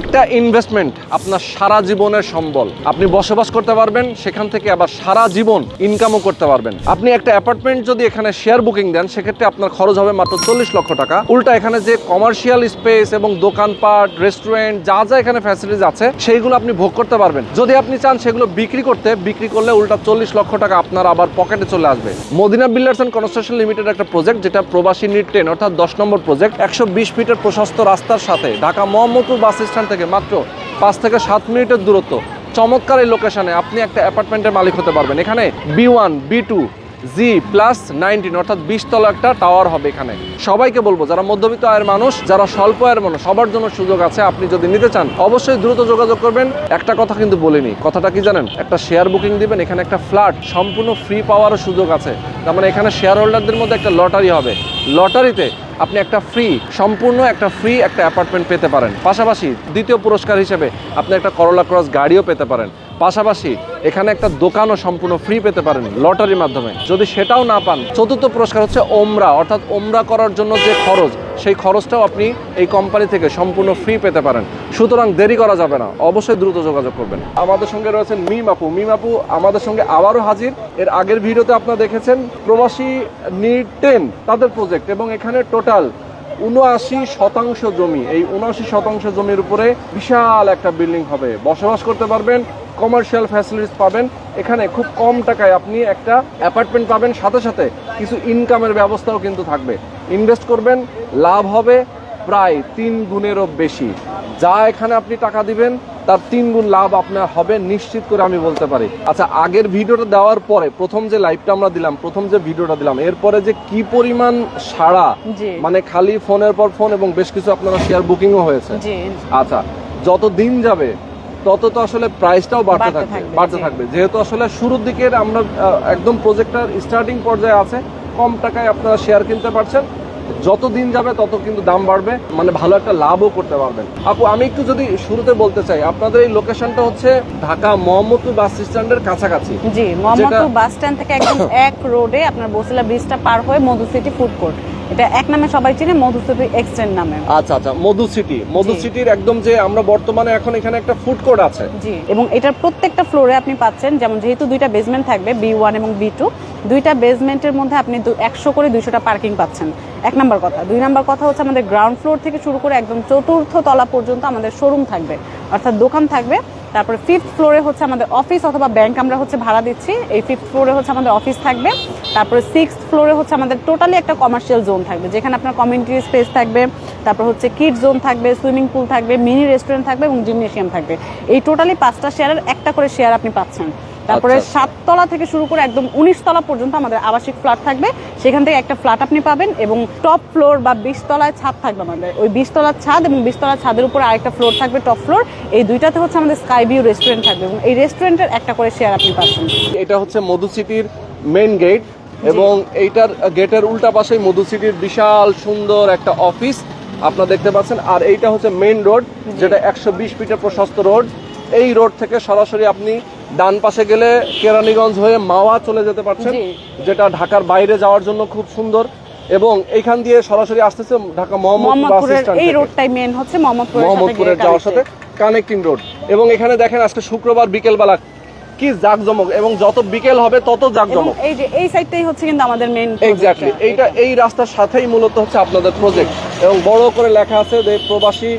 একটা ইনভেস্টমেন্ট আপনার সারা জীবনের সম্বল। আপনি বসবাস করতে পারবেন, সেখান থেকে আবার সারা জীবন ইনকামও করতে পারবেন। আপনি একটা অ্যাপার্টমেন্ট যদি এখানে শেয়ার বুকিং দেন, সেক্ষেত্রে আপনার খরচ হবে মাত্র চল্লিশ লক্ষ টাকা। উল্টা এখানে যে কমার্শিয়াল স্পেস এবং দোকানপাট রেস্টুরেন্ট যা যা এখানে ফ্যাসিলিটিস আছে, সেইগুলো আপনি ভোগ করতে পারবেন। যদি আপনি চান সেগুলো বিক্রি করতে, বিক্রি করলে উল্টা চল্লিশ লক্ষ টাকা আপনার আবার পকেটে চলে আসবে। Madina Builders and Construction Limited একটা প্রজেক্ট যেটা প্রবাসী নিট টেন অর্থাৎ দশ নম্বর প্রজেক্ট একশো বিশ ফিটের প্রশস্ত রাস্তার সাথে ঢাকা মোহাম্মদপুর বাস স্ট্যান্ড থেকে মাত্র পাঁচ থেকে সাত মিনিটের দূরত্ব। চমৎকার এই লোকেশনে আপনি একটা অ্যাপার্টমেন্টের মালিক হতে পারবেন। এখানে B one B two G plus nineteen অর্থাৎ বিশতলা একটা টাওয়ার হবে এখানে। সবাইকে বলব, যারা মধ্যবিত্ত আয়ের মানুষ, যারা স্বল্প আয়ের মানুষ, সবার জন্য সুযোগ আছে, আপনি যদি নিতে চান, অবশ্যই দ্রুত যোগাযোগ করবেন। একটা কথা কিন্তু বলিনি, কথাটা কি জানেন? একটা শেয়ার বুকিং দিবেন, এখানে একটা ফ্ল্যাট সম্পূর্ণ ফ্রি পাওয়ারও সুযোগ আছে। তার মানে এখানে শেয়ার হোল্ডারদের মধ্যে একটা লটারি হবে। লটারিতে আপনি একটা ফ্রি সম্পূর্ণ একটা ফ্রি একটা অ্যাপার্টমেন্ট পেতে পারেন। পাশাপাশি দ্বিতীয় পুরস্কার হিসেবে আপনি একটা করলা ক্রস গাড়িও পেতে পারেন। পাশাপাশি এখানে একটা দোকানও সম্পূর্ণ ফ্রি পেতে পারেন লটারির মাধ্যমে। যদি সেটাও না পান, চতুর্থ পুরস্কার হচ্ছে ওমরা, অর্থাৎ ওমরা করার জন্য যে খরচ, সেই খরচটাও আপনি এই কোম্পানি থেকে সম্পূর্ণ ফ্রি পেতে পারেন। সুতরাং দেরি করা যাবে না, অবশ্যই দ্রুত যোগাযোগ করবেন। আমাদের সঙ্গে রয়েছেন মিম আপু। মিম আপু, আমাদের সঙ্গে আবারও হাজির। এর আগের ভিডিওতে আপনারা দেখেছেন, প্রবাসী নিট টেন তাদের প্রজেক্ট এবং এখানে টোটাল উনআশি শতাংশ জমি। এই উনআশি শতাংশ জমির উপরে বিশাল একটা বিল্ডিং হবে। বসবাস করতে পারবেন কমার্শিয়াল ফ্যাসিলিটিস পাবেন। এখানে খুব কম টাকায় আপনি একটা অ্যাপার্টমেন্ট পাবেন। সাথে সাথে কিছু ইনকামের ব্যবস্থাও কিন্তু থাকবে। ইনভেস্ট করবেন লাভ হবে প্রায় তিন গুণেরও বেশি। যা এখানে আপনি টাকা দিবেন তার তিন গুণ লাভ আপনার হবে নিশ্চিত করে আমি বলতে পারি। আচ্ছা আগের ভিডিওটা দেওয়ার পরে প্রথম যে লাইভটা আমরা দিলাম প্রথম যে ভিডিওটা দিলাম এরপরে যে কি পরিমাণ সাড়া জি। মানে খালি ফোনের পর ফোন এবং বেশ কিছু আপনারা শেয়ার বুকিংও হয়েছে। আচ্ছা যত দিন যাবে তত তো আসলে প্রাইসটাও বাড়তে থাকবে, বাড়তে থাকবে। যেহেতু আসলে শুরুর দিকের আমরা একদম প্রজেক্টটার স্টার্টিং পর্যায়ে আছে কম টাকায় আপনারা শেয়ার কিনতে পারছেন। যত দিন যাবে তত কিন্তু দাম বাড়বে মানে ভালো একটা লাভও করতে পারবেন। আপু আমি একটু যদি শুরুতে বলতে চাই আপনাদের এই লোকেশনটা হচ্ছে ঢাকা মোহাম্মদপুর বাস স্ট্যান্ডের কাছাকাছি। জি মোহাম্মদপুর বাস স্ট্যান্ড থেকে একদম এক রোডে আপনার বসিলা ব্রিজটা পার হয়ে মধু সিটি ফুড কোর্ট এটা এক নামে সবাই চিনে মধু সিটি এক্সটেন্ড নামে। আচ্ছা আচ্ছা মধু সিটি। মধু জি। সিটির একদম যে আমরা বর্তমানে এখন এখানে একটা ফুড কোর্ট আছে। জি এবং এটার প্রত্যেকটা ফ্লোরে আপনি পাচ্ছেন যেমন যেহেতু দুইটা বেসমেন্ট থাকবে বি ওয়ান এবং বি টু দুইটা বেসমেন্টের মধ্যে আপনি একশো করে দুইশোটা পার্কিং পাচ্ছেন। এক নাম্বার কথা। দুই নাম্বার কথা হচ্ছে আমাদের গ্রাউন্ড ফ্লোর থেকে শুরু করে একদম চতুর্থ তলা পর্যন্ত আমাদের শোরুম থাকবে। অর্থাৎ দোকান থাকবে। তারপরে ফিফথ ফ্লোরে হচ্ছে আমাদের অফিস অথবা ব্যাংক আমরা হচ্ছে ভাড়া দিচ্ছি। এই ফিফথ ফ্লোরে হচ্ছে আমাদের অফিস থাকবে। তারপরে সিক্স ফ্লোরে হচ্ছে আমাদের টোটালি একটা কমার্শিয়াল জোন থাকবে, যেখানে আপনার কমিউনিটি স্পেস থাকবে। তারপর হচ্ছে কিড জোন থাকবে সুইমিং পুল থাকবে মিনি রেস্টুরেন্ট থাকবে এবং জিমনেশিয়াম থাকবে। এই টোটালি পাঁচটা শেয়ারের একটা করে শেয়ার আপনি পাচ্ছেন। তারপরে আচ্ছা। সাততলা থেকে শুরু করে একদম উনিশ তলা পর্যন্ত আমাদের আবাসিক ফ্ল্যাট থাকবে। সেখান থেকে একটা ফ্ল্যাট আপনি পাবেন এবং টপ ফ্লোর বা বিশ তলায় ছাদ থাকবে আমাদের। ওই বিশ তলার ছাদ এবং বিশ তলার ছাদের উপরে আরেকটা ফ্লোর থাকবে টপ ফ্লোর। এই দুইটাতে হচ্ছে আমাদের স্কাই ভিউ রেস্টুরেন্ট থাকবে এবং এই রেস্টুরেন্টের একটা করে শেয়ার আপনি পাচ্ছেন। এটা হচ্ছে মধু সিটির মেইন গেট এবং এইটার গেটের উল্টা পাশেই মধু সিটির বিশাল সুন্দর একটা অফিস আপনারা দেখতে পাচ্ছেন। আর এইটা হচ্ছে মেইন রোড যেটা একশো বিশ ফিটের প্রশস্ত রোড। এই রোড থেকে সরাসরি আপনি ডান পাশে গেলে কেরানীগঞ্জ হয়ে মাওয়া চলে যেতে পারছেন যেটা ঢাকার বাইরে যাওয়ার জন্য খুব সুন্দর। এবং এইখান দিয়ে সরাসরি আসতেছে ঢাকা মোহাম্মদপুরের এই রোডটাই মেন হচ্ছে মোহাম্মদপুরের সাথে মোহাম্মদপুরের গিয়ে যাওয়ার সাথে কানেক্টিং রোড এবং এখানে দেখেন আজকে শুক্রবার বিকেলবেলা কি জাকজমক এবং যত বিকেল হবে তত জাকজমক। এই যে এই সাইডটাই হচ্ছে কিন্তু আমাদের মেইন এক্স্যাক্টলি এইটা এই রাস্তার সাথেই মূলত হচ্ছে আপনাদের প্রজেক্ট এবং বড় করে লেখা আছে যে প্রবাসী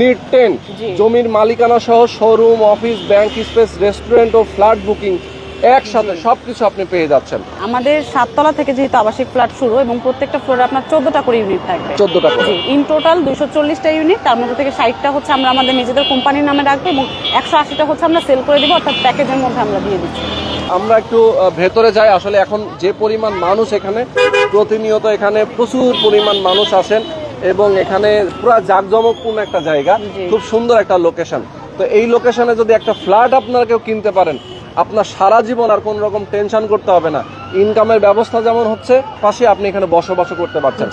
নিট টেন জি। জমির মালিকানা সহ showroom office bank space restaurant ও ফ্ল্যাট বুকিং একসাথে সবকিছু আপনি পেয়ে যাচ্ছেন। আমাদের সাততলা থেকে যেহেতু আবাসিক ফ্ল্যাট শুরু এবং প্রত্যেকটা ফ্লোরে আপনার চোদ্দটা করে ইউনিট থাকবে। 14 টা করে। জি ইন টোটাল দুশো চল্লিশটা ইউনিট তার মধ্যে থেকে ষাটটা হচ্ছে আমরা আমাদের নিজেদের কোম্পানির নামে রাখব এবং একশো আশিটা হচ্ছে আমরা সেল করে দিব অর্থাৎ প্যাকেজের মধ্যে আমরা দিয়ে দিচ্ছি। আমরা একটু ভেতরে যাই আসলে এখন যে পরিমাণ মানুষ এখানে প্রতিনিয়ত এখানে প্রচুর পরিমাণ মানুষ আসেন এবং এখানে পুরো জাঁকজমকপূর্ণ একটা জায়গা খুব সুন্দর একটা লোকেশন তো এই লোকেশনে যদি একটা ফ্ল্যাট আপনারা কেউ কিনতে পারেন আপনার সারা জীবন আর কোনো রকম টেনশন করতে হবে না ইনকামের ব্যবস্থা যেমন হচ্ছে পাশে আপনি এখানে বসবাস করতে পারছেন।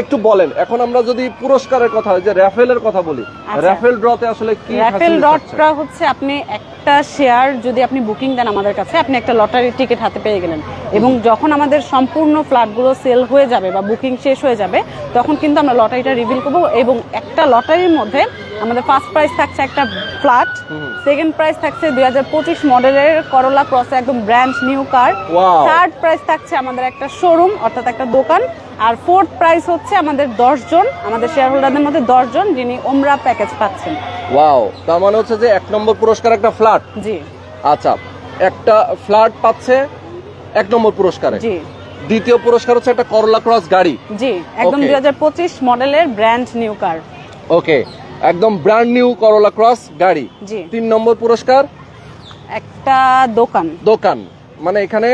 একটু বলেন এখন আমরা যদি পুরস্কারের কথা যে র্যাফেলের কথা বলি আচ্ছা। র্যাফেল ড্রতে আসলে কি র্যাফেল? ডটটা হচ্ছে আপনি একটা শেয়ার যদি আপনি বুকিং দেন আমাদের কাছে আপনি একটা লটারির টিকিট হাতে পেয়ে গেলেন এবং যখন আমাদের সম্পূর্ণ ফ্ল্যাটগুলো সেল হয়ে যাবে বা বুকিং শেষ হয়ে যাবে তখন কিন্তু আমরা লটারিটা রিভিল করব এবং একটা লটারির মধ্যে আমাদের ফার্স্ট প্রাইস থাকছে একটা ফ্ল্যাট সেকেন্ড প্রাইস থাকছে দুই হাজার পঁচিশ মডেলের করলা ক্রস একদম brand new car. Third price থাকছে আমাদের একটা শোরুম অর্থাৎ একটা দোকান। আর ফোর্থ প্রাইস হচ্ছে আমাদের দশ জন আমাদের শেয়ার হোল্ডারদের মধ্যে জন যিনি ওমরা প্যাকেজ পাচ্ছেন। ওয়াও তার মানে হচ্ছে যে এক নম্বর পুরস্কার একটা ফ্ল্যাট জি। আচ্ছা একটা ফ্ল্যাট পাচ্ছে এক নম্বর পুরস্কারে। জি। দ্বিতীয় পুরস্কার হচ্ছে একটা করলা ক্রস গাড়ি। জি একদম Okay. দুই হাজার পঁচিশ মডেলের ব্র্যান্ড নিউ কার ওকে একদম ব্র্যান্ড নিউ করলা ক্রস গাড়ি। তিন নম্বর পুরস্কার? একটা দোকান। দোকান। মানে এখানে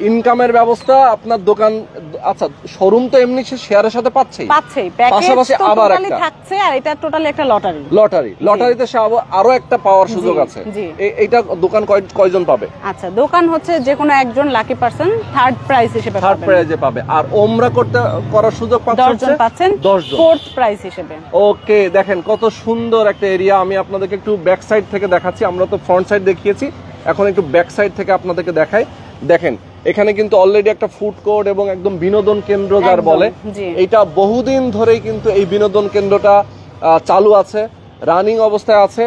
ইনকামের ব্যবস্থা আপনার দোকান আচ্ছা শোরুম তো এমনি শেয়ারের সাথে পাচ্ছেই। পাচ্ছেই পাশাপাশি আবার একটা। থাকছে আর এটা টোটালি একটা লটারি লটারি লটারিতে আরও একটা পাওয়ার সুযোগ আছে। জি। এ- এইটা দোকান কয়- কয়জন পাবে? আচ্ছা দোকান হচ্ছে যে কোনো একজন লাকি পার্সন থার্ড প্রাইস হিসেবে থার্ড পাবেন। প্রাইজে পাবে। আর ওমরা করতে করার সুযোগ পাচ্ছে দশজন হচ্ছে পাচ্ছেন। দশজন। ফোর্থ প্রাইস হিসেবে। ওকে দেখেন কত সুন্দর একটা এরিয়া আমি আপনাদেরকে একটু ব্যাক সাইড থেকে দেখাচ্ছি। আমরা তো ফ্রন্ট সাইড দেখিয়েছি। এখন একটু ব্যাক সাইড থেকে আপনাদেরকে দেখাই। দেখেন এখানে কিন্তু অলরেডি একটা ফুড কোর্ট এবং একদম বিনোদন কেন্দ্র যার বলে। এটা বহুদিন ধরেই কিন্তু এই বিনোদন কেন্দ্রটা চালু আছে রানিং অবস্থায় আছে।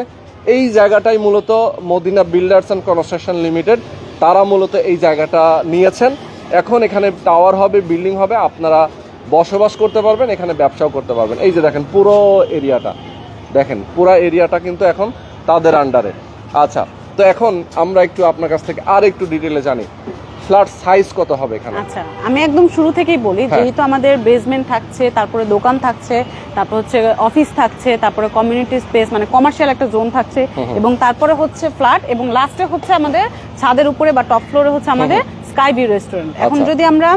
এই জায়গাটাই মূলত Madina Builders and Construction Limited তারা মূলত এই জায়গাটা নিয়েছেন। এখন এখানে টাওয়ার হবে বিল্ডিং হবে আপনারা বসবাস করতে পারবেন এখানে ব্যবসাও করতে পারবেন। এই যে দেখেন পুরো এরিয়াটা দেখেন পুরো এরিয়াটা কিন্তু এখন তাদের আন্ডারে আচ্ছা তো এখন আমরা একটু আপনার কাছ থেকে আর একটু ডিটেলে জানি। ফ্ল্যাট সাইজ কত হবে এখানে? আচ্ছা আমি একদম শুরু থেকেই বলি হ্যাঁ। যেহেতু আমাদের বেসমেন্ট থাকছে তারপরে দোকান থাকছে তারপর হচ্ছে অফিস থাকছে তারপরে কমিউনিটি স্পেস মানে কমার্শিয়াল একটা জোন থাকছে এবং তারপরে হচ্ছে ফ্ল্যাট এবং লাস্টে হচ্ছে আমাদের ছাদের উপরে বা টপ ফ্লোরে হচ্ছে আমাদের স্কাই ভিউ রেস্টুরেন্ট এখন আচ্ছা। যদি আমরা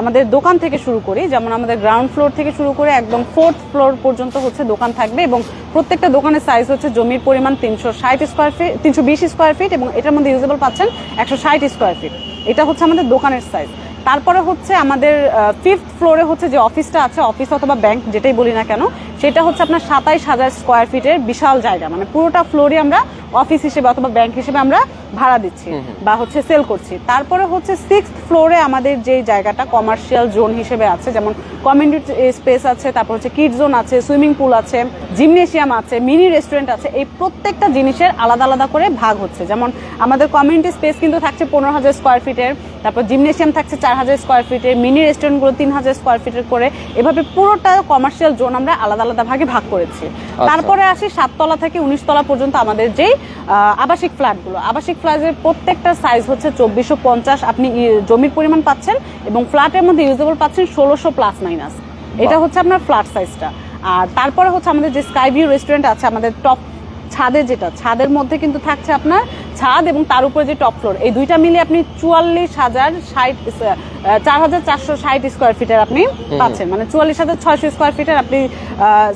আমাদের দোকান থেকে শুরু করি, যেমন আমাদের গ্রাউন্ড ফ্লোর থেকে শুরু করে একদম ফোর্থ ফ্লোর পর্যন্ত হচ্ছে দোকান থাকবে এবং প্রত্যেকটা দোকানের সাইজ হচ্ছে জমির পরিমাণ তিনশো ষাট স্কোয়ার ফিট তিনশো বিশ স্কোয়ার ফিট এবং এটার মধ্যে ইউজেবল পাচ্ছেন একশো ষাট স্কোয়ার ফিট এটা হচ্ছে আমাদের দোকানের সাইজ তারপরে হচ্ছে আমাদের ফিফথ ফ্লোরে হচ্ছে যে অফিসটা আছে অফিস অথবা ব্যাংক যেটাই বলি না কেন, সেটা হচ্ছে আপনার সাতাইশ হাজার স্কোয়ার ফিটের বিশাল জায়গা। মানে পুরোটা ফ্লোরই আমরা অফিস হিসেবে অথবা ব্যাংক হিসেবে আমরা ভাড়া দিচ্ছি বা হচ্ছে সেল করছি। তারপরে হচ্ছে সিক্সথ ফ্লোরে আমাদের যে জায়গাটা কমার্শিয়াল জোন হিসেবে আছে যেমন কমিউনিটি স্পেস আছে তারপর হচ্ছে কিড জোন আছে সুইমিং পুল আছে জিমনেশিয়াম আছে মিনি রেস্টুরেন্ট আছে এই প্রত্যেকটা জিনিসের আলাদা আলাদা করে ভাগ হচ্ছে। যেমন আমাদের কমিউনিটি স্পেস কিন্তু থাকছে পনেরো হাজার স্কোয়ার ফিটের তারপর জিমনেশিয়াম থাকছে চার হাজার স্কোয়ার ফিটের মিনি রেস্টুরেন্টগুলো তিন হাজার স্কোয়ার ফিটের করে এভাবে পুরোটা কমার্শিয়াল জোন আমরা আলাদা আলাদা ভাগে ভাগ করেছি। তারপরে আসি সাততলা থেকে উনিশ তলা পর্যন্ত আমাদের যেই আবাসিক ফ্ল্যাটগুলো। আবাসিক ফ্ল্যাটের প্রত্যেকটা সাইজ হচ্ছে চব্বিশশো পঞ্চাশ। আপনি জমির পরিমাণ পাচ্ছেন এবং ফ্ল্যাটের মধ্যে ইউজেবল পাচ্ছেন ষোলোশো প্লাস মাইনাস এটা হচ্ছে আপনার ফ্ল্যাট সাইজটা আর তারপরে হচ্ছে আমাদের যে স্কাইভিউ রেস্টুরেন্ট আছে আমাদের টপ ছাদে যেটা ছাদের মধ্যে কিন্তু থাকছে আপনার ছাদ এবং তার উপরে যে টপ ফ্লোর এই দুইটা মিলে আপনি চুয়াল্লিশ হাজার ষাট চার হাজার চারশো ষাট স্কোয়ার ফিটের আপনি পাচ্ছেন। মানে চুয়াল্লিশ হাজার ছয়শো স্কোয়ার ফিটের আপনি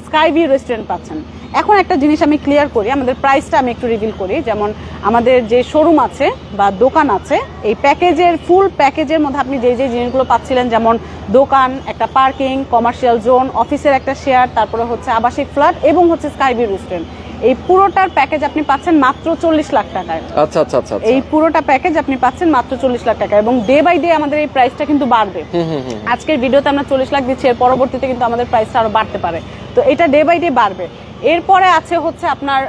স্কাই ভিউ রেস্টুরেন্ট পাচ্ছেন। এখন একটা জিনিস আমি ক্লিয়ার করি আমাদের প্রাইসটা আমি একটু রিভিল করি। যেমন আমাদের যে শোরুম আছে বা দোকান আছে এই প্যাকেজের ফুল প্যাকেজের মধ্যে আপনি যে যে জিনিসগুলো পাচ্ছিলেন যেমন দোকান একটা পার্কিং কমার্শিয়াল জোন অফিসের একটা শেয়ার তারপরে হচ্ছে আবাসিক ফ্ল্যাট এবং হচ্ছে স্কাই ভিউ রেস্টুরেন্ট এই পুরোটার প্যাকেজ আপনি পাচ্ছেন মাত্র চল্লিশ লাখ টাকায়। আচ্ছা আচ্ছা আচ্ছা আচ্ছা। এই পুরোটা প্যাকেজ আপনি পাচ্ছেন মাত্র চল্লিশ লাখ টাকা এবং ডে বাই ডে আমাদের এই প্রাইসটা কিন্তু বাড়বে। আজকের ভিডিওতে আমরা চল্লিশ লাখ দিচ্ছি এর পরবর্তীতে কিন্তু আমাদের প্রাইসটা আরও বাড়তে পারে। তো এটা ডে বাই ডে বাড়বে। এরপরে আছে হচ্ছে আপনার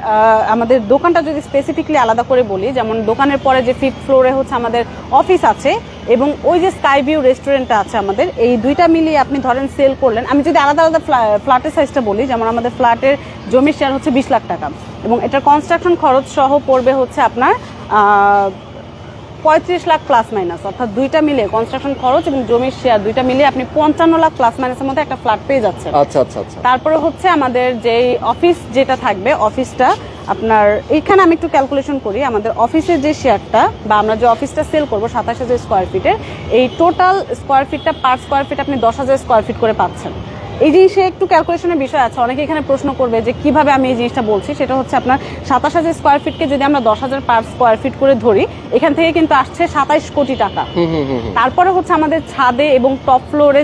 আমাদের দোকানটা যদি স্পেসিফিকলি আলাদা করে বলি যেমন দোকানের পরে যে ফিফথ ফ্লোরে হচ্ছে আমাদের অফিস আছে এবং ওই যে স্কাই ভিউ রেস্টুরেন্টটা আছে আমাদের, এই দুইটা মিলিয়ে আপনি ধরেন সেল করলেন। আমি যদি আলাদা আলাদা ফ্ল্যাটের সাইজটা বলি, যেমন আমাদের ফ্ল্যাটের জমির শেয়ার হচ্ছে বিশ লাখ টাকা, এবং এটার কনস্ট্রাকশন খরচ সহ পড়বে হচ্ছে আপনার পঁয়ত্রিশ লাখ প্লাস মাইনাস অর্থাৎ দুইটা মিলে কনস্ট্রাকশন খরচ এবং জমির শেয়ার দুইটা মিলে আপনি পঞ্চান্ন লাখ প্লাস মাইনাসের মধ্যে একটা ফ্ল্যাট পেয়ে যাচ্ছেন। আচ্ছা আচ্ছা আচ্ছা। তারপরে হচ্ছে আমাদের যে অফিস যেটা থাকবে অফিসটা আপনার এইখানে আমি একটু ক্যালকুলেশন করি আমাদের অফিসের যে শেয়ারটা বা আমরা যে অফিসটা সেল করব সাতাশ হাজার স্কোয়ার ফিটের এই টোটাল স্কোয়ার ফিটটা পার স্কোয়ার ফিট আপনি দশ হাজার স্কোয়ার ফিট করে পাচ্ছেন। এই জিনিসে একটু ক্যালকুলেশনের বিষয় আছে অনেকে এখানে প্রশ্ন করবে যে কীভাবে আমি এই জিনিসটা বলছি সেটা হচ্ছে আপনার সাতাশ হাজার স্কোয়ার ফিটকে যদি আমরা দশ হাজার পার স্কোয়ার ফিট করে ধরি এখান থেকে কিন্তু আসছে সাতাইশ কোটি টাকা। তারপরে হচ্ছে আমাদের ছাদে এবং টপ ফ্লোরে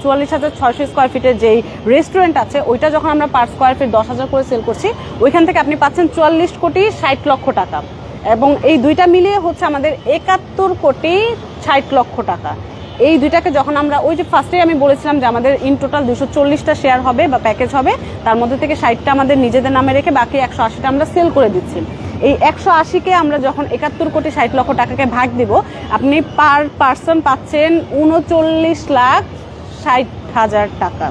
চুয়াল্লিশ হাজার ছয়শো স্কোয়ার ফিটের যেই রেস্টুরেন্ট আছে ওইটা যখন আমরা পার স্কোয়ার ফিট দশ হাজার করে সেল করছি ওইখান থেকে আপনি পাচ্ছেন চুয়াল্লিশ কোটি ষাট লক্ষ টাকা। এবং এই দুইটা মিলিয়ে হচ্ছে আমাদের একাত্তর কোটি ষাট লক্ষ টাকা। এই দুইটাকে যখন আমরা, ওই যে ফার্স্টে আমি বলেছিলাম যে আমাদের ইন টোটাল দুশো চল্লিশটা শেয়ার হবে বা প্যাকেজ হবে, তার মধ্যে থেকে ষাটটা আমাদের নিজেদের নামে রেখে বাকি একশো আশিটা আমরা সেল করে দিচ্ছি এই একশো আশিকে আমরা যখন একাত্তর কোটি ষাট লক্ষ টাকাকে ভাগ দিব, আপনি পার পার্সন পাচ্ছেন উনচল্লিশ লাখ ষাট হাজার টাকা।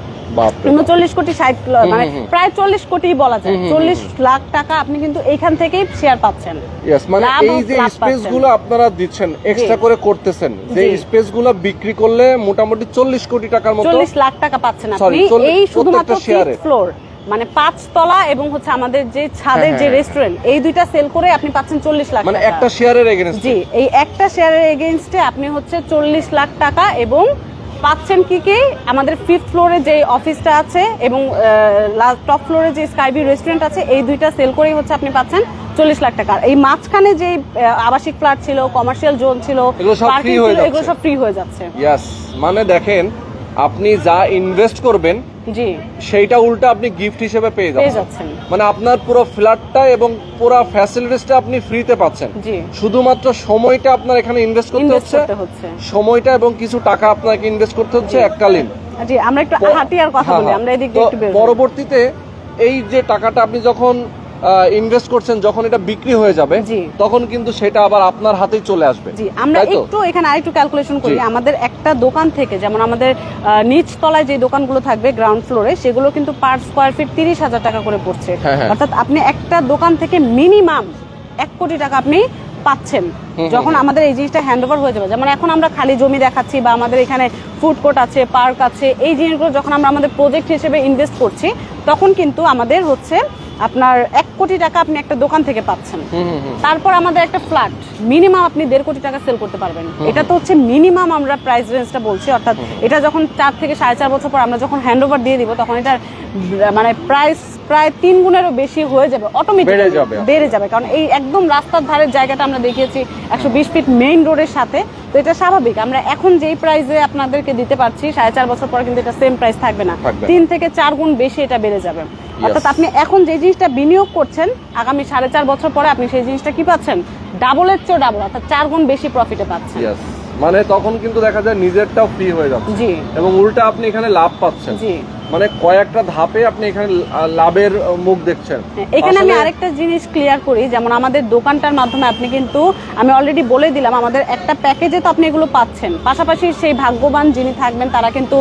উনচল্লিশ কোটি ষাট মানে প্রায় চল্লিশ কোটি বলা যায়। চল্লিশ লাখ টাকা আপনি কিন্তু এইখান থেকেই শেয়ার পাচ্ছেন। মানে এই যে স্পেসগুলো আপনারা দিচ্ছেন এক্সট্রা করে করতেছেন যে স্পেসগুলো বিক্রি করলে মোটামুটি চল্লিশ কোটি টাকার মতো চল্লিশ লাখ টাকা পাচ্ছেন আপনি। এই শুধুমাত্র ফ্লোর মানে পাঁচ তলা এবং হচ্ছে আমাদের যে ছাদের হ্যাঁ, যে হ্যাঁ। রেস্টুরেন্ট এই দুইটা সেল করে আপনি পাচ্ছেন চল্লিশ লাখ মানে একটা শেয়ারের এগেনস্ট জি এই একটা শেয়ারের এগেইনস্টে আপনি হচ্ছে চল্লিশ লাখ টাকা এবং পাচ্ছেন কি কি? আমাদের ফিফথ ফ্লোরে যে অফিসটা আছে এবং টপ ফ্লোরে যে স্কাইভিউ রেস্টুরেন্ট আছে এই দুইটা সেল করেই হচ্ছে আপনি পাচ্ছেন চল্লিশ লাখ টাকা। এই মাঝখানে যে আবাসিক ফ্ল্যাট ছিল কমার্শিয়াল জোন ছিল এগুলো সব ফ্রি হয়ে যাচ্ছে। মানে দেখেন আপনি যা ইনভেস্ট করবেন জি। সেইটা উল্টা আপনি গিফট হিসেবে পেয়ে যাচ্ছেন। মানে আপনার পুরো ফ্ল্যাটটা এবং পুরো ফ্যাসিলিটিসটা আপনি ফ্রিতে পাচ্ছেন। শুধুমাত্র সময়টা আপনার এখানে ইনভেস্ট করতে হচ্ছে। সময়টা এবং কিছু টাকা আপনাকে ইনভেস্ট করতে হচ্ছে এককালীন জি আমরা একটু হাঁটি আর কথা হ্যাঁ, বলি হ্যাঁ। আমরা এদিক দিয়ে একটু পরবর্তীতে এই যে টাকাটা আপনি যখন ইনভেস্ট করছেন যখন এটা বিক্রি হয়ে যাবে। তখন কিন্তু সেটা আবার আপনার হাতেই চলে আসবে জি আমরা? একটু এখানে আরেকটু ক্যালকুলেশন করি আমাদের একটা দোকান থেকে যেমন আমাদের নিচ তলায় যে দোকানগুলো থাকবে গ্রাউন্ড ফ্লোরে সেগুলো কিন্তু পার স্কোয়ার ফিট তিরিশ হাজার টাকা করে পড়ছে হ্যাঁ, হ্যাঁ। অর্থাৎ আপনি একটা দোকান থেকে মিনিমাম এক কোটি টাকা আপনি পাচ্ছেন যখন আমাদের এই জিনিসটা হ্যান্ড ওভার হয়ে যাবে যেমন এখন আমরা খালি জমি দেখাচ্ছি বা আমাদের এখানে ফুড কোর্ট আছে পার্ক আছে এই জিনিসগুলো যখন আমরা আমাদের প্রজেক্ট হিসেবে ইনভেস্ট করছি তখন কিন্তু আমাদের হচ্ছে আপনার এক কোটি টাকা আপনি একটা দোকান থেকে পাচ্ছেন। তারপর আমাদের একটা ফ্ল্যাট। মিনিমাম আপনি দেড় কোটি টাকা সেল করতে পারবেন। এটা তো হচ্ছে মিনিমাম আমরা প্রাইস রেঞ্জটা বলছি অর্থাৎ এটা যখন চার থেকে সাড়ে চার বছর পর আমরা যখন হ্যান্ড ওভার দিয়ে দিব তখন এটার মানে প্রাইস প্রায় তিন গুণেরও বেশি হয়ে যাবে অটোমেটিক বেড়ে যাবে। কারণ এই একদম রাস্তার ধারের জায়গাটা আমরা দেখিয়েছি একশো বিশ ফিট মেইন রোডের সাথে। তো এটা স্বাভাবিক। আমরা এখন যেই প্রাইসে আপনাদেরকে দিতে পারছি সাড়ে চার বছর পর কিন্তু এটা সেম প্রাইস থাকবে না। তিন থেকে চার গুণ বেশি এটা বেড়ে যাবে। অর্থাৎ আপনি এখন যে জিনিসটা বিনিয়োগ করছেন আগামী সাড়ে চার বছর পরে আপনি সেই জিনিসটা কি পাচ্ছেন? ডাবলের চেয়েও ডাবল অর্থাৎ চার গুণ বেশি প্রফিটে পাচ্ছেন। মানে তখন কিন্তু দেখা যায় নিজেরটাও ফ্রি হয়ে যাচ্ছে। জি। এবং উল্টা আপনি এখানে লাভ পাচ্ছেন। জি। মানে কয়েকটা ধাপে আপনি এখানে লাভের মুখ দেখছেন। হ্যাঁ, এখানে আমি আরেকটা জিনিস ক্লিয়ার করি যেমন আমাদের দোকানটার মাধ্যমে আপনি কিন্তু আমি অলরেডি বলে দিলাম আমাদের একটা প্যাকেজে তো আপনি এগুলো পাচ্ছেন। পাশাপাশি সেই ভাগ্যবান যিনি থাকবেন তারা কিন্তু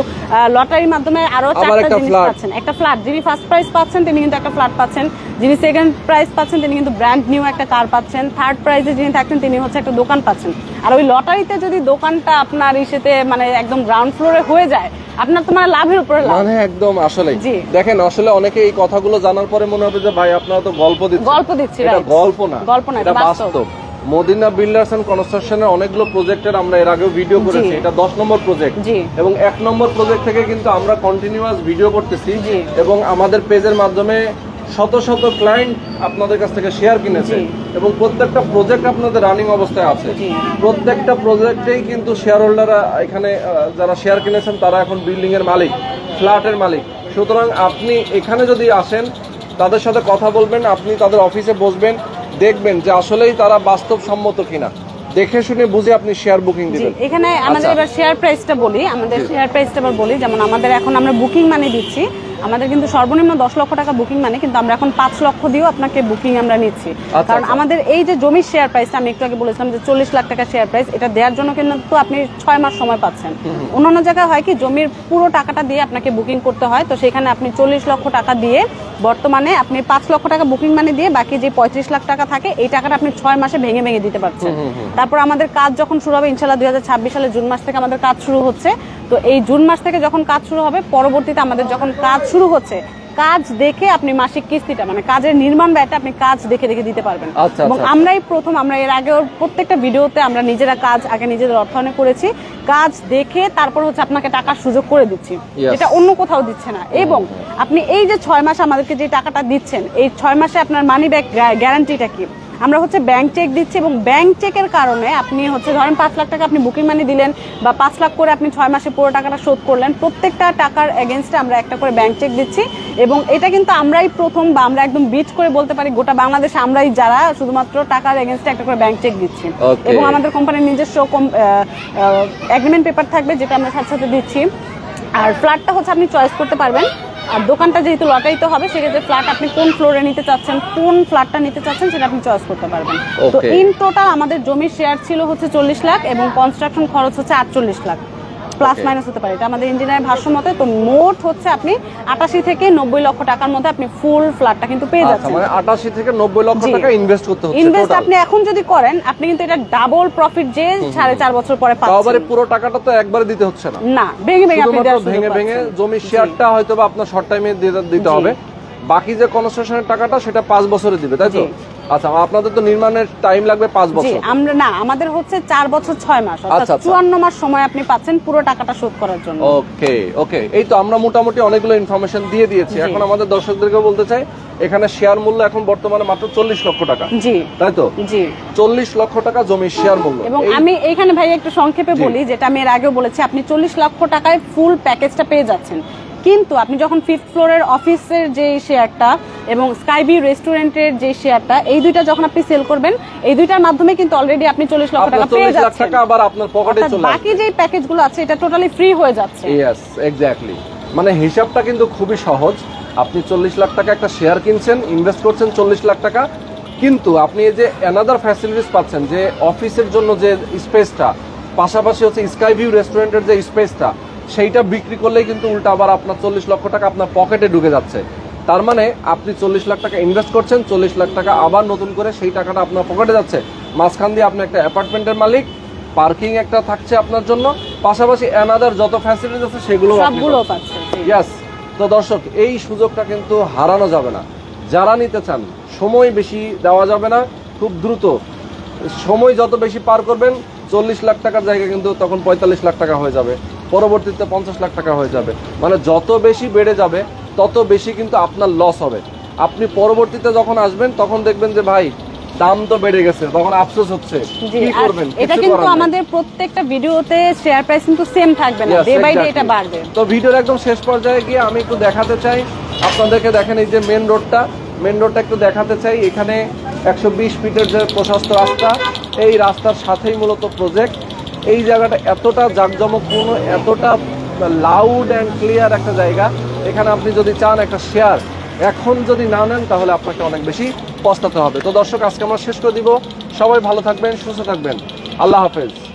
লটারির মাধ্যমে আরও চারটা জিনিস পাচ্ছেন। একটা ফ্ল্যাট যিনি ফার্স্ট প্রাইজ পাচ্ছেন তিনি কিন্তু একটা ফ্ল্যাট পাচ্ছেন। যিনি সেকেন্ড প্রাইজ পাচ্ছেন তিনি কিন্তু ব্র্যান্ড নিউ একটা কার পাচ্ছেন। থার্ড প্রাইজে যিনি থাকছেন তিনি হচ্ছে একটা দোকান পাচ্ছেন। আর ওই লটারিতে যদি দোকানটা আপনার ইসেতে মানে একদম গ্রাউন্ড ফ্লোরে হয়ে যায় আপনার মানে লাভের উপরে লাভ। মানে একদম আসলে দেখেন আসলে অনেকে এই কথাগুলো জানার পরে মনে হবে যে ভাই আপনারা তো গল্প দিচ্ছেন। গল্প দিচ্ছি, এটা গল্প না। গল্প না, এটা। বাস্তব। মদিনা বিল্ডার্স এন্ড কনস্ট্রাকশনের অনেকগুলো প্রজেক্টের আমরা এর আগেও ভিডিও করেছি। এটা দশ নম্বর প্রজেক্ট। এবং এক নম্বর প্রজেক্ট থেকে কিন্তু আমরা কন্টিনিউয়াস ভিডিও করতেছি। এবং আমাদের পেজের মাধ্যমে শত শত ক্লায়েন্ট আপনাদের কাছ থেকে শেয়ার কিনেছে এবং প্রত্যেকটা প্রজেক্ট আপনাদের রানিং অবস্থায় আছে। প্রত্যেকটা প্রজেক্টেই কিন্তু শেয়ার হোল্ডাররা এখানে যারা শেয়ার কিনেছেন তারা এখন বিল্ডিং এর মালিক ফ্ল্যাটের মালিক। সুতরাং আপনি এখানে যদি আসেন তাদের সাথে কথা বলবেন আপনি তাদের অফিসে বসবেন দেখবেন যে আসলেই তারা বাস্তবসম্মত কিনা। দেখে শুনে বুঝে আপনি শেয়ার বুকিং দিবেন। এখানে আমাদের আচ্ছা। এবার শেয়ার প্রাইসটা বলি আমাদের শেয়ার প্রাইসটা এবার বলি যেমন আমাদের এখন আমরা বুকিং মানি দিচ্ছি আমাদের কিন্তু সর্বনিম্ন দশ লক্ষ টাকা বুকিং মানে কিন্তু আমরা এখন পাঁচ লক্ষ দিয়েও আপনাকে বুকিং আমরা নিচ্ছি। আচ্ছা, কারণ আচ্ছা। আমাদের এই যে জমির শেয়ার প্রাইসটা আমি একটু আগে বলেছিলাম যে চল্লিশ লাখ টাকা শেয়ার প্রাইস এটা দেওয়ার জন্য কিন্তু আপনি ছয় মাস সময় পাচ্ছেন। অন্যান্য জায়গায় হয় কি জমির পুরো টাকাটা দিয়ে আপনাকে বুকিং করতে হয় তো সেখানে আপনি চল্লিশ লক্ষ টাকা দিয়ে বর্তমানে আপনি পাঁচ লক্ষ টাকা বুকিং মানে দিয়ে বাকি যে পঁয়ত্রিশ লাখ টাকা থাকে এই টাকাটা আপনি ছয় মাসে ভেঙে ভেঙে দিতে পারছেন। তারপর আমাদের কাজ যখন শুরু হবে ইনশাল্লাহ দুই হাজার ছাব্বিশ সালে জুন মাস থেকে আমাদের কাজ শুরু হচ্ছে। তো এই জুন মাস থেকে যখন কাজ শুরু হবে পরবর্তীতে আমাদের যখন কাজ শুরু হচ্ছে। কাজ দেখে আপনি মাসিক কিস্তিটা মানে কাজের নির্মাণ ব্যয়টা আপনি কাজ দেখে দেখে দিতে পারবেন। আচ্ছা, এবং আচ্ছা। আমরাই প্রথম আমরা এর আগে প্রত্যেকটা ভিডিওতে আমরা নিজেরা কাজ আগে নিজেদের অর্থায়নে করেছি। কাজ দেখে তারপর হচ্ছে আপনাকে টাকার সুযোগ করে দিচ্ছি। এটা অন্য কোথাও দিচ্ছে না। এবং আপনি এই যে ছয় মাস আমাদেরকে যে টাকাটা দিচ্ছেন এই ছয় মাসে আপনার মানি ব্যাক গ্যারান্টিটা কি? আমরা হচ্ছে ব্যাংক চেক দিচ্ছি এবং ব্যাংক চেকের কারণে আপনি হচ্ছে ধরেন পাঁচ লাখ টাকা আপনি বুকিং মানি দিলেন বা পাঁচ লাখ করে আপনি ছয় মাসে পুরো টাকাটা শোধ করলেন প্রত্যেকটা টাকার এগেনস্টে আমরা একটা করে ব্যাংক চেক দিচ্ছি এবং এটা কিন্তু আমরাই প্রথম বা আমরা একদম বিট করে বলতে পারি গোটা বাংলাদেশে আমরাই যারা শুধুমাত্র টাকার এগেনস্টে একটা করে ব্যাংক চেক দিচ্ছি। এবং আমাদের কোম্পানির নিজস্ব এগ্রিমেন্ট পেপার থাকবে যেটা আমরা সাথে সাথে দিচ্ছি। আর ফ্ল্যাটটা হচ্ছে আপনি চয়েস করতে পারবেন। আর দোকানটা যেহেতু লটাইতে হবে সেক্ষেত্রে ফ্ল্যাট আপনি কোন ফ্লোরে নিতে চাচ্ছেন কোন ফ্ল্যাটটা নিতে চাচ্ছেন সেটা আপনি চয়েস করতে পারবেন তো. ইন টোটাল আমাদের জমির শেয়ার ছিল হচ্ছে চল্লিশ লাখ এবং কনস্ট্রাকশন খরচ হচ্ছে আটচল্লিশ লাখ প্লাস মাইনাস হতে পারে। এটা আমাদের ইঞ্জিনিয়ার ভাষ্য মতে তো মোট হচ্ছে আপনি আটাশি থেকে নব্বই লক্ষ টাকার মধ্যে আপনি ফুল ফ্ল্যাটটা কিন্তু পেয়ে আচ্ছা যাচ্ছেন। মানে আটাশি থেকে নব্বই লক্ষ টাকা ইনভেস্ট করতে হচ্ছে ইনভেস্ট আপনি এখন যদি করেন আপনি কিন্তু এটা ডাবল প্রফিট যে সাড়ে চার বছর পরে পাচ্ছেন। পুরো টাকাটা তো একবারে দিতে হচ্ছে না। না ভেঙে ভেঙে আপনি ভেঙে ভেঙে। জমির শেয়ারটা হয়তো বা আপনার শর্ট টাইমে দিতে হবে। বাকি যে কনস্ট্রাকশনের টাকাটা সেটা পাঁচ বছরে দিবে তাই তো। আচ্ছা আপনাদের তো নির্মাণের টাইম লাগবে পাঁচ বছর। আমরা না আমাদের হচ্ছে চার বছর ছয় মাস অর্থাৎ আচ্ছা, আচ্ছা। চুয়ান্ন মাস সময় আপনি পাচ্ছেন পুরো টাকাটা শোধ করার জন্য। ওকে ওকে। এই তো আমরা মোটামুটি অনেকগুলো ইনফরমেশন দিয়ে দিয়েছি। এখন আমাদের দর্শকদেরকে বলতে চাই এখানে শেয়ার মূল্য এখন বর্তমানে মাত্র চল্লিশ লক্ষ টাকা। জি। তাই তো? জি। চল্লিশ লক্ষ টাকা জমির শেয়ার মূল্য। এবং আমি এইখানে ভাই একটু সংক্ষেপে বলি যেটা আমি এর আগেও বলেছি আপনি চল্লিশ লক্ষ টাকায় ফুল প্যাকেজটা পেয়ে যাচ্ছেন। কিন্তু আপনি যখন ফিফথ ফ্লোরের অফিসের যে শেয়ারটা এবং স্কাইবি রেস্টুরেন্টের যে শেয়ারটা এই দুইটা যখন আপনি সেল করবেন এই দুইটার মাধ্যমে কিন্তু অলরেডি আপনি চল্লিশ লক্ষ টাকা পেয়ে যাচ্ছেন। টাকা আবার আপনার পকেটে চলে বাকি যে প্যাকেজগুলো আছে এটা টোটালি ফ্রি হয়ে যাচ্ছে। ইয়েস এক্স্যাক্টলি মানে হিসাবটা কিন্তু খুবই সহজ। আপনি চল্লিশ লাখ টাকা একটা শেয়ার কিনছেন ইনভেস্ট করছেন চল্লিশ লাখ টাকা কিন্তু আপনি এই যে অ্যানাদার ফ্যাসিলিটিস পাচ্ছেন যে অফিসের জন্য যে স্পেসটা পাশাপাশি হচ্ছে স্কাই ভিউ রেস্টুরেন্টের যে স্পেসটা সেইটা বিক্রি করলেই কিন্তু উল্টা আবার আপনার চল্লিশ লক্ষ টাকা আপনার পকেটে ঢুকে যাচ্ছে। তার মানে আপনি চল্লিশ লাখ টাকা ইনভেস্ট করছেন চল্লিশ লাখ টাকা আবার নতুন করে সেই টাকাটা আপনার পকেটে যাচ্ছে। মাঝখান দিয়ে আপনি একটা অ্যাপার্টমেন্টের মালিক পার্কিং একটা থাকছে আপনার জন্য পাশাপাশি অ্যানাদার যত ফ্যাসিলিটিস আছে সেগুলো। ইয়াস তো দর্শক এই সুযোগটা কিন্তু হারানো যাবে না। যারা নিতে চান সময় বেশি দেওয়া যাবে না খুব দ্রুত। সময় যত বেশি পার করবেন চল্লিশ লাখ টাকার জায়গায় কিন্তু তখন পঁয়তাল্লিশ লাখ টাকা হয়ে যাবে। পরবর্তীতে পঞ্চাশ লাখ টাকা হয়ে যাবে। মানে যত বেশি বেড়ে যাবে তত বেশি কিন্তু আপনার লস হবে। আপনি পরবর্তীতে যখন আসবেন তখন দেখবেন যে ভাই দাম তো বেড়ে গেছে তখন আফসোস হচ্ছে। কি করবেন? এটা কিন্তু আমাদের প্রত্যেকটা ভিডিওতে শেয়ার প্রাইস কিন্তু সেম থাকবে না ডে বাই ডে এটা বাড়বে। তো ভিডিওর একদম শেষ পর্যায়ে গিয়ে আমি একটু দেখাতে চাই আপনাদেরকে দেখেন এই যে মেন রোডটা মেন রোডটা একটু দেখাতে চাই এখানে একশো বিশ ফিটের যে প্রশস্ত রাস্তা এই রাস্তার সাথেই মূলত প্রজেক্ট এই জায়গাটা এতটা জাঁকজমকপূর্ণ, এতটা লাউড অ্যান্ড ক্লিয়ার একটা জায়গা। এখানে আপনি যদি চান একটা শেয়ার এখন যদি না নেন, তাহলে আপনাকে অনেক বেশি পস্তাতে হবে। তো দর্শক, আজকে আমরা শেষ করে দিব। সবাই ভালো থাকবেন, সুস্থ থাকবেন। আল্লাহ হাফেজ।